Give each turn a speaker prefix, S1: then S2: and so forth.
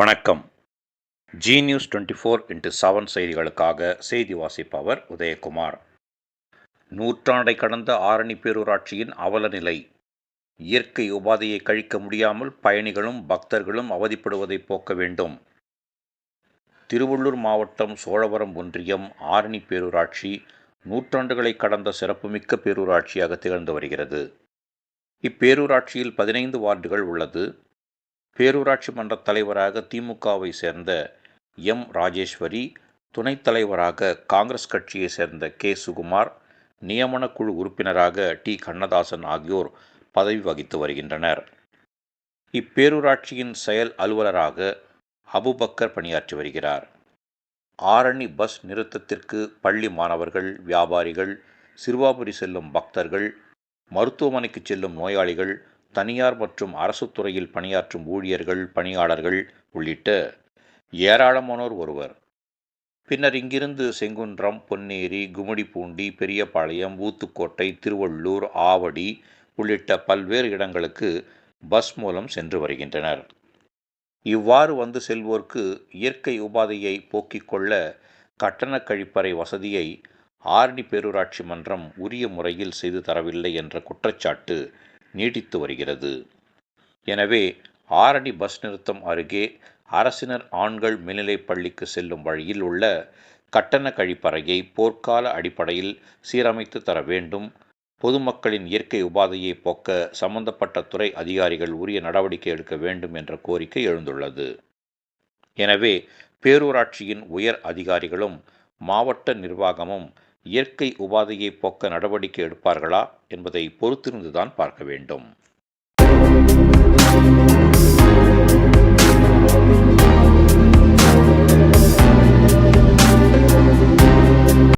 S1: வணக்கம் Zee news twenty four into seven செய்திகளுக்காக செய்தி வாசிப்பவர் உதயகுமார் நூற்றாண்டை கடந்த ஆரணி பேரூராட்சியின் அவல நிலை இயற்கை உபாதையை கழிக்க முடியாமல் பயணிகளும் பக்தர்களும் அவதிப்படுவதை போக்க வேண்டும் திருவள்ளூர் மாவட்டம் சோழவரம் ஒன்றியம் ஆரணி பேரூராட்சி நூற்றாண்டுகளை கடந்த சிறப்புமிக்க பேரூராட்சியாக திகழ்ந்து வருகிறது இப்பேரூராட்சியில் பதினைந்து வார்டுகள் உள்ளது பேரூராட்சி மன்ற தலைவராக திமுகவை சேர்ந்த எம் ராஜேஸ்வரி துணைத் தலைவராக காங்கிரஸ் கட்சியை சேர்ந்த கே சுகுமார் நியமனக்குழு உறுப்பினராக டி கண்ணதாசன் ஆகியோர் பதவி வகித்து வருகின்றனர் இப்பேரூராட்சியின் செயல் அலுவலராக அபுபக்கர் பணியாற்றி வருகிறார் ஆரணி பஸ் நிறுத்தத்திற்கு பள்ளி மாணவர்கள் வியாபாரிகள் சிறுவாபுரி செல்லும் பக்தர்கள் மருத்துவமனைக்கு செல்லும் நோயாளிகள் தனியார் மற்றும் அரசு துறையில் பணியாற்றும் ஊழியர்கள் பணியாளர்கள் உள்ளிட்ட ஏராளமானோர் ஒருவர் பின்னர் இங்கிருந்து செங்குன்றம் பொன்னேரி கும்மிடிப்பூண்டி பெரியபாளையம் ஊத்துக்கோட்டை திருவள்ளூர் ஆவடி உள்ளிட்ட பல்வேறு இடங்களுக்கு பஸ் மூலம் சென்று வருகின்றனர் இவ்வாறு வந்து செல்வோர்க்கு இயற்கை உபாதையை போக்கிக் கொள்ள கட்டணக் கழிப்பறை வசதியை ஆர்டி பேரூராட்சி மன்றம் உரிய முறையில் செய்து தரவில்லை என்ற குற்றச்சாட்டு நீடித்து வருகிறது எனவே ஆரணி பஸ் நிறுத்தம் அருகே அரசினர் ஆண்கள் மேல்நிலைப் பள்ளிக்கு செல்லும் வழியில் உள்ள கட்டண கழிப்பறையை போர்க்கால அடிப்படையில் சீரமைத்து தர வேண்டும் பொதுமக்களின் இயற்கை உபாதையை போக்க சம்பந்தப்பட்ட துறை அதிகாரிகள் உரிய நடவடிக்கை எடுக்க வேண்டும் என்ற கோரிக்கை எழுந்துள்ளது எனவே பேரூராட்சியின் உயர் அதிகாரிகளும் மாவட்ட நிர்வாகமும் இயற்கை உபாதையை போக்க நடவடிக்கை எடுப்பார்களா என்பதை பொறுத்திருந்துதான் பார்க்க வேண்டும்